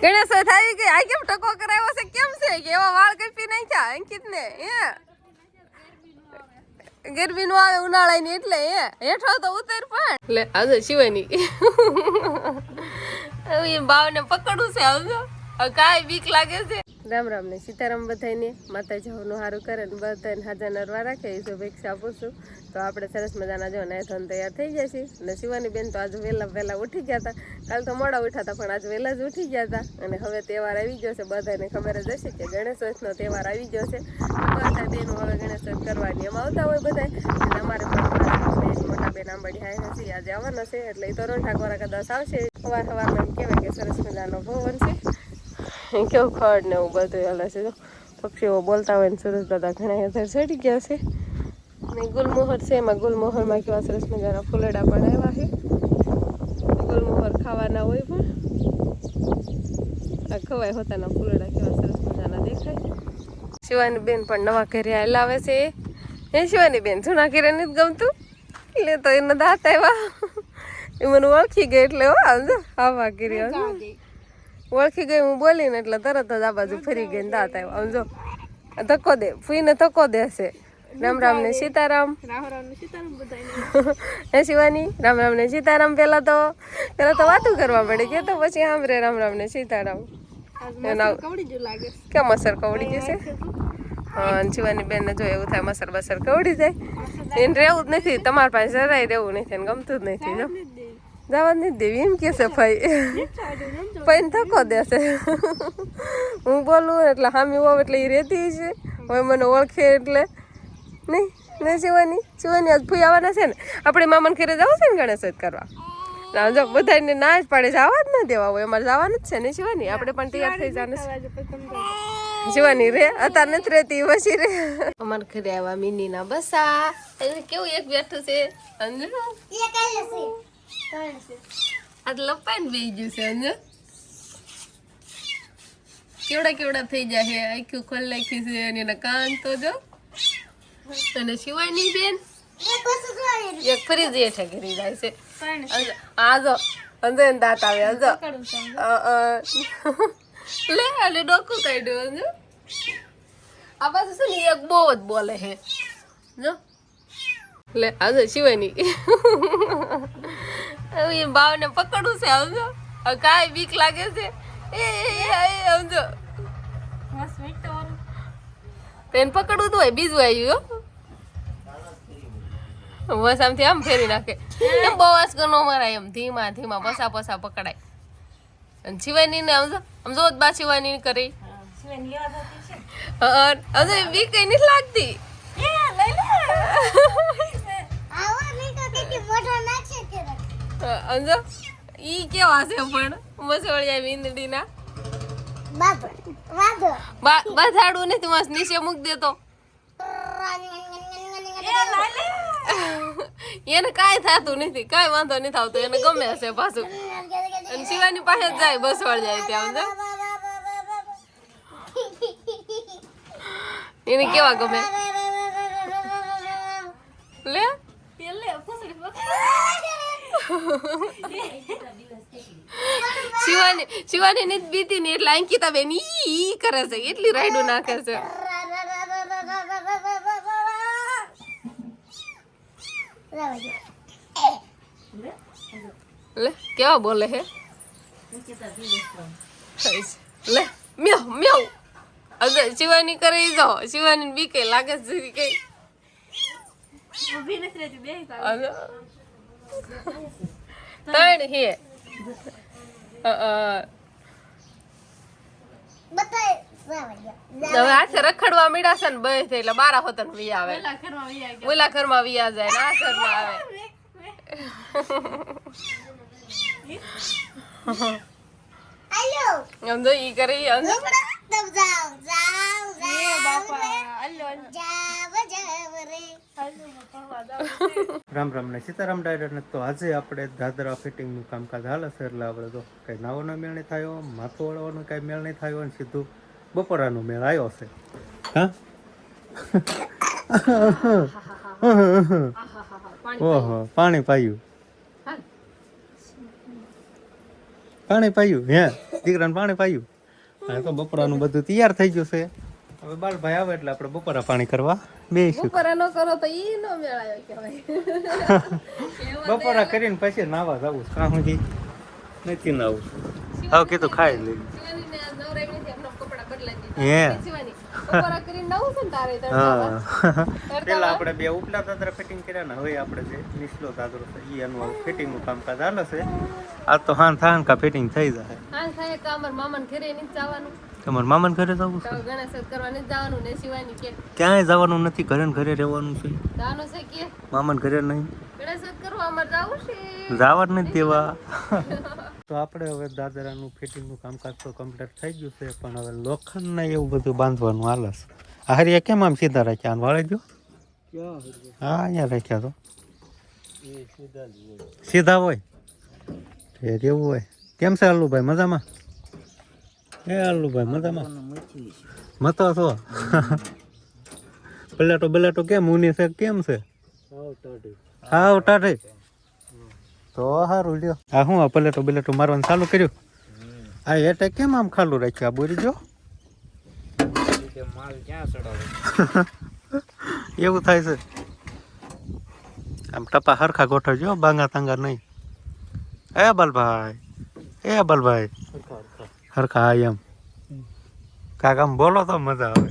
ગણેશ થાય કે આ કેમ ટકો કરાવ્યો છે? કેમ છે? કે એવા વાળ કપી નાખ્યા અંકિત ને હે? ગરમી નું આવે ઉનાળા ની એટલે હે? હેઠો તો ઉતર પણ. એટલે આજે શિવાની. હવે એ બાવને પકડવું છે આવજો હવે કાંઈ બીક લાગે છે. રામ રામ ને સીતારામ બધાને માતાજી હવનું સારું કરે ને બધાને હાજર નરવા રાખે, એ શુભેચ્છા આપું છું. તો આપણે સરસ મજાના જો નાય ધોન તૈયાર થઈ ગયા છીએ. અને શિવાની બેન તો આજે વહેલા વહેલા ઉઠી ગયા હતા. કાલ તો મોડા ઉઠ્યા હતા, પણ આજે વહેલા જ ઉઠી ગયા હતા. અને હવે તહેવાર આવી ગયો છે બધાને ખબર જ હશે કે ગણેશ ચોથનો તહેવાર આવી ગયો છે. બધા બેનો હવે ગણેશ ચોથ કરવાની એમ આવતા હોય બધા અમારે પણ મોટા બેન આંબડી હાય હશે આજે આવવાના છે. એટલે એ તો રોંઠા કોરા કદાચ આવશે. સવાર સવારમાં એમ કહેવાય કે સરસ મજાનો ભવન છે કેવું ખડ ને એવું બધું હાલે છે. પક્ષીઓ બોલતા હોય ને સુરજ દાદા ઘણા અંદર ચડી ગયા છે. ને ગુલમોહર છે એમાં ગુલમોહરમાં કેવા સરસ મજાના ફૂલડા પણ આવ્યા છે. ગુલમોહર ખાવાના હોય પણ. આ ખવાય હોતાના ફૂલડા કેવા સરસ મજાના દેખાય. શિવાની બેન પણ નવા ઘરે લાવે છે. એ શિવાની બેન જૂના ઘરે નથી ગમતું? એટલે તો એના દાંત આવ્યા. એ મને ઓળખી ગઈ એટલે આવા આવજો ઓળખી ગઈ હું બોલીને એટલે તરત જ આ બાજુ ફરી ગઈ દાંત આવ્યો. આમ જો, ધક્કો દે, ફૂઈને ધક્કો દેશે રામ રામ ને સીતારામ. હે શિવાની, રામ રામ ને સીતારામ પેલા તો પેલા તો વાતું કરવા પડે કે તો પછી સાંભળે રામ રામ ને સીતારામ. કેમ અસર કવડી જશે શિવાની બેન જો એવું થાય, મસર બસર કવડી જાય. એને રહેવું જ નથી. તમારા પાસે જરાય રહેવું નથી ગમતું જ નથી જવા નથી દેવી એમ કે છે ભાઈ. પૈન ધક્કો દેશે હું બોલું એટલે હામી હોવ એટલે એ રહેતી છે. હવે મને ઓળખે એટલે. નહીં નહીં જીવાની શિવાની આજ ફૂઈ આવવાના છે ને. આપણે મામાને ઘરે જવું છે ને ગણેશ કરવા? જો બધાને ના જ પાડે છે જ ના દેવા હોય. અમારે જવાનું જ છે ને શિવાની આપણે પણ તૈયાર થઈ જવાનું છે. જીવાની રે અત્યારે નથી રહેતી પછી રે. અમાર ઘરે આવ્યા મિની ના બસા કેવું એક બેઠું છે? અંજુ આ તો લપાઈને બેસી ગયું છે કેવડા કેવડા થઈ જાય છે આખું ખોલ નાખી છે અને એના કાન તો જો. અને શિવાની બેન એક ફરી જ હેઠે ઘેરી જાય છે. આ જો એને દાંત આવે અ. લે અને ડોકું કાઢ્યું અંજુ. આ પાછું છે ને એક બહુ જ બોલે છે જો લે આજે શિવાની. હવે બાવને પકડવું છે સમજો? કાંઈ બીક લાગે છે. એ સમજો. તો એને પકડવું તો હોય બીજું આવ્યું બસ આમથી આમ ફેરી નાખે. એમ બહુ આંચકો ન મરાય એમ ધીમા ધીમા પસા પસા પકડાય. અને શિવાની ને સમજો સમજો જ બા શિવાની કરી. બીક કઈ નથી લાગતી. અંજો ઈ કેવા છે પણ? મસોળિયા મીંદડીના બા બાથાડું નથી મસ્ત નીચે મૂક દેતો એને કાંઈ થતું નથી કાંઈ વાંધો નથી આવતો એને ગમે હશે પાછું. અને શિવાની પાસે જ જાય બસ વાળ જાય ત્યાં સમજો એને કેવા ગમે? લે. શિવાની શિવાની ની બીતી ને એટલે અંકિતા બેન ઈ કરે છે એટલી રાઈડું નાખે છે. લે કેવા બોલે હે? લે મ્યો મ્યો. અગર શિવાની કરે જાઓ. શિવાની બી કઈ લાગે છે કઈ. અલો. ત્રણ હે અ, અ. હવે હાથે રખડવા મીડા છે ને બસ એટલે બારા હોતન વી આવે. ઓલા ઘરમાં વિયા જાય ને આ ઘરમાં આવે. આમ જો ઈ કરી. રામ રામ ને સીતારામ ડાયરેક્ટ ને તો આજે આપણે દાદરા ફિટિંગનું કામકાજ હાલે છે એટલે આપણે તો કઈ નાવાનો મેળ નહીં થયો માથું વળવાનો કઈ મેળ નહીં થયો અને સીધું બપોરાનો મેળ આવ્યો છે ઓહો, પાણી પાયું. પાણી પાયું, હે? દીકરાને પાણી પાયું? તો બપોરાનું બધું તૈયાર થઈ ગયું છે. હવે બાલ ભાઈ આવે એટલે આપણે બપોરા પાણી કરવા બેસીશું બપોરા ન કરો તો ઈ નો મેળાયો કહેવાય. બપોરા કરીને પછી નાવા જવું છે. કાં સુધી? નથી નાવું. હવે કીધું ખાઈ લઈ પેલા આપણે બે ઉપલા દાદરા ફિટિંગ કર્યા ને હવે આપણે જે નીચલો દાદરો છે એ એનું ફિટિંગનું કામકાજ હાલે છે. આ તો હાન થાન કા ફિટિંગ થઈ જાય. હાન થાય કામર મામાને ઘરે નીચે જવાનું? તમારે મામાને ઘરે જવું છે? ગણેશ ચતુર્થ કરવા નથી જવાનું ને શિવાની કે. ક્યાંય જવાનું નથી? ઘરે ને ઘરે રહેવાનું છે? મામાને ઘરે નહીં? ગણેશ ચતુર્થ કરવા અમારે જવું જ નથી દેવા. તો આપણે હવે દાદરાનું ફિટિંગનું કામકાજ તો કમ્પ્લીટ થઈ ગયું છે પણ હવે લોખંડને એવું બધું બાંધવાનું આલસ આ હરિયા કેમ આમ સીધા રાખ્યા? આમ વાળી દો. હા અહીંયા રાખ્યા તો. સીધા હોય. એવું હોય. કેમ છે અલ્લુભાઈ? મજામાં? એ અલ્લુભાઈ મજામાં? મતો છો? બલાટો બલેટો કેમ? ઉની છે કેમ છે? હાવ ટાઢે. તો સારું લ્યો. આ હું આ પલેટો બલેટો મારવાનું ચાલુ કર્યું? આ એટે કેમ આમ ખાલું રાખ્યું? આ બોરી જો. એવું થાય છે. આમ ટપા હરખા ગોઠવજો બાંગા તાંગા નહીં. એ બલભાઈ એ બલભાઈ હરખા હા એમ. કાક બોલો તો મજા આવે.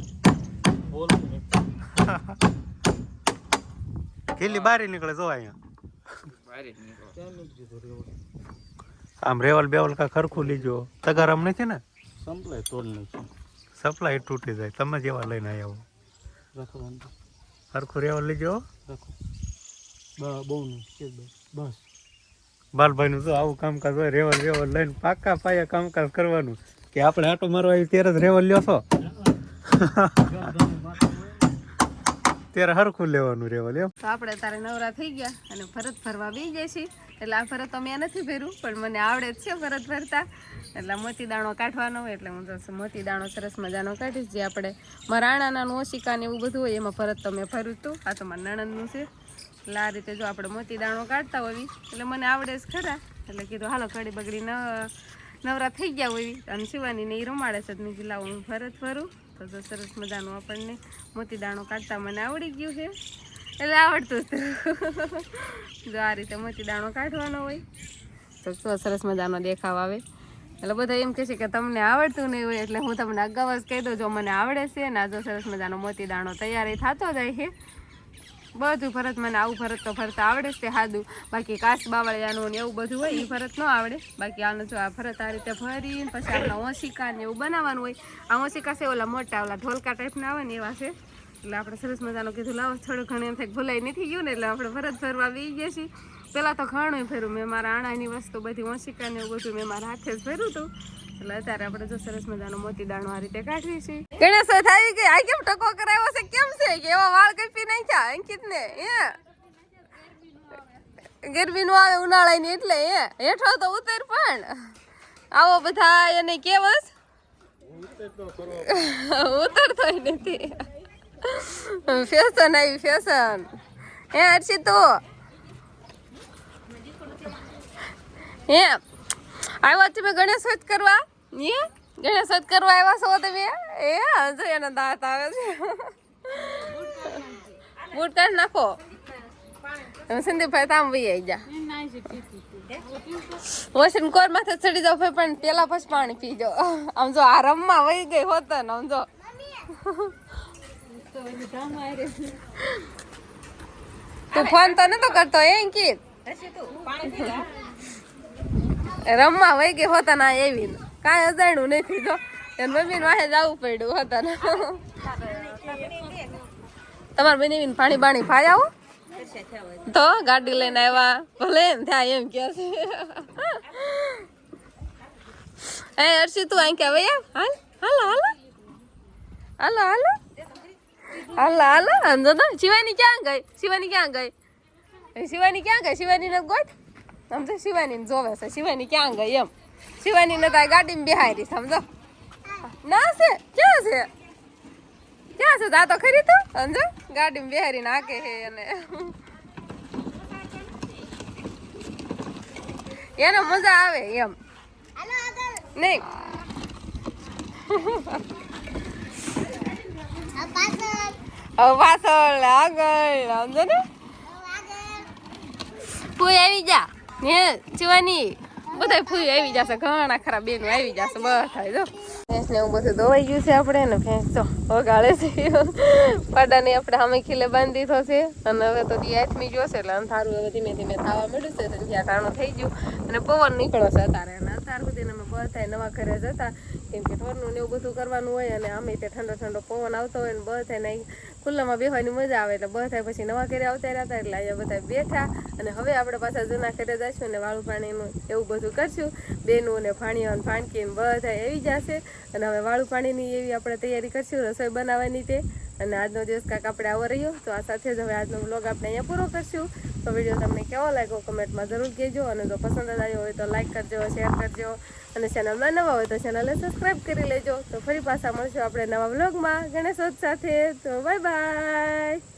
ખીલી બારી નીકળે જો અહીંયા? આમ રેવલ બેવલ કા ખરખું લીજો. તગાર આમ નથી ને? સપ્લાય તોડ નથી સપ્લાય તૂટી જાય. તમે જેવા લઈને આવ્યા રાખો વાંધો. રેવલ લીજો બહુ નહીં બસ. બસ બાલભાઈ નું તો આવું કામકાજ હોય, રેવલ રેવલ લઈને પાકા પાયા કામકાજ કરવાનું. કે આપણે આટો મારવા આવી ત્યારે જ રેવલ લ્યો છો. ત્યારે હરખું લેવાનું રેવલ, એમ. આપણે તારે નવરા થઈ ગયા અને ફરત ફરવા બી જાય છે એટલે આ ફરત અમે નથી ફેર્યું પણ મને આવડે જ છે ફરત ફરતા. એટલે મોતી દાણો કાઢવાનો હોય, એટલે હું મોતી દાણો સરસ મજાનો કાઢીશ, જે આપણે મરાણાના ઓશિકા ને એવું બધું હોય, એમાં ફરત મેં ફર્યું હતું આ તો મારા નણંદનું છે. એટલે આ રીતે જો આપણે મોતી દાણો કાઢતા હોવી એટલે મને આવડે જ ખરા. એટલે કીધું, હાલો કડી બગડી ન, નવરા થઈ ગયા હોય અને શિવાનીને એ રમાડે છે. મેં કીધું હું ફરત ફરું તો તો સરસ મજાનું આપણને મોતી દાણો કાઢતા મને આવડી ગયું છે. એટલે આવડતું હતું. જો આ રીતે મોતી દાણો કાઢવાનો હોય, તો શું સરસ મજાનો દેખાવ આવે. એટલે બધા એમ કહે છે કે તમને આવડતું નહીં હોય, એટલે હું તમને અગાઉ જ કહી દઉં, જો મને આવડે છે ને આ જો સરસ મજાનો મોતી દાણો તૈયારી થતો જાય છે બધું ભરત મને આવું ભરત તો ફરતા આવડે જ હાદું. બાકી કાચ બાવળિયાનું ને એવું બધું હોય એ ભરત ન આવડે. બાકી આનું જો આ ભરત આ રીતે ભરીને પછી આપણે ઓશિકા ને એવું બનાવવાનું હોય. આ ઓશિકા છે ઓલા મોટા, ઓલા ઢોલકા ટાઈપના આવે ને એવા છે. એટલે આપણે સરસ મજાનું કીધું, લાવો થોડું ઘણું એમ થાય ભૂલાઈ નથી ગયું ને એટલે આપણે ભરત ભરવા બી ગયા છીએ. પહેલાં તો ઘણું ફેર્યું મેં મારા આણાની વસ્તુ બધી ઓશિકા ને એવું બધું મેં મારા હાથે જ ફેર્યું હતું. કેમ ટકો કરાવ્યો છે? કેમ છે? કે વાળ કપી નાખ્યા, અંકિત ને, હે? ગરમી નું આવે ઉનાળા ની એટલે, હે? હેઠો તો ઉતર પણ. આવો બધા એને કેવસ ઉતરતો નથી. ફેશન આવી, ફેશન. હે, હર્ષિત તો? હે? આવ્યા તમે ગણેશ વધ કરવા? હે? ગણેશ વધ કરવા આવ્યા છો તમે? એ, હજુ એના દાંત આવે છે. બૂટ કાઢ નાખો. સંદીપભાઈ તામ વહી આવી જા. વોશિંગ કોર માથે ચડી જાવ પણ પેલા પછી પાણી પીજો. આમ જો આ રમવા વહી ગઈ હોત ને, આમ જો. તું ફોન તો નતો કરતો એ અંકિત રમવા વહી ગઈ હોતા ના. એવી કાંઈ અજાણ્યું નથી તો એને મમ્મી વાહે જવું પડ્યું હોતા ને તમારે બીન પાણી બાણી ફાય આવો? તો ગાડી લઈને આવ્યા. ભલે એમ થાય એમ કે છે. એ અર્શી તું અહીં કે ભાઈ હાલ, હાલો હાલો. હાલો હાલો. હાલો હાલો. અંજો તો. શિવાની ક્યાં ગઈ? શિવાની ક્યાં ગઈ? શિવાની ક્યાં ગઈ? શિવાની ને ગોઠ? સમજો? શિવાની જોવે છે. શિવાની ક્યાં ગઈ એમ? શિવાની ને તારી ગાડીમાં બિહારી સમજો? ના છે. ક્યાં છે? ક્યાં છે? તા તો ખરી તો સમજો? ગાડીમાં બેહારીને હાકે હે એને. એને મજા આવે એમ. નહીં. પાછળ. આગળ સમજો ને? તું આવી જા. ને જોવાની બધા ફૂઈ આવી જશે ઘણા ખરા બેનો આવી જશે બધા જો. ભેંસ ને એવું બધું ધોવાઈ ગયું છે આપણે ને ભેંસ તો. વગાડે છે. પાડાને આપણે સામે ખીલે બાંધી દીધો છે અને હવે તો દી આઠમી જોશે એટલે અંધારું હવે ધીમે ધીમે થવા મળ્યું છે. તો જ્યાં ટાણું થઈ ગયું. અને પવન નીકળો છે અત્યારે. અને અત્યાર સુધી અમે બધા નવા ઘરે જતા કેમ કે ઢોરનું ને એવું બધું કરવાનું હોય અને આમે તે ઠંડો ઠંડો પવન આવતો હોય ને બધા ને ખુલ્લામાં બેસવાની મજા આવે. એટલે બધા પછી નવા ઘરે આવતા રહ્યા એટલે અહીંયા બધા બેઠા. અને હવે આપણે પાછા જૂના ઘરે જઈશું અને વાળું પાણીનું એવું બધું કરશું. બેનું ને ભાણીઓ ને ભાણકી બધા આવી જશે. અને હવે વાળું પાણીની એવી આપણે તૈયારી કરશું. રસોઈ બનાવવાની તે. અને આજનો દિવસ કાંક આપણે આવો રહ્યો. તો આ સાથે જ હવે આજનો વ્લોગ આપણે અહીંયા પૂરો કરશું. તો વીડિયો તમને કેવો લાગ્યો કમેન્ટમાં જરૂર કહેજો. અને જો પસંદ આવ્યો હોય તો લાઈક કરજો શેર કરજો. અને ચેનલમાં નવા હોય તો ચેનલને સબસ્ક્રાઈબ કરી લેજો. તો ફરી પાછા મળશું આપણે નવા બ્લોગમાં ગણેશોત્સવ સાથે. તો બાય બાય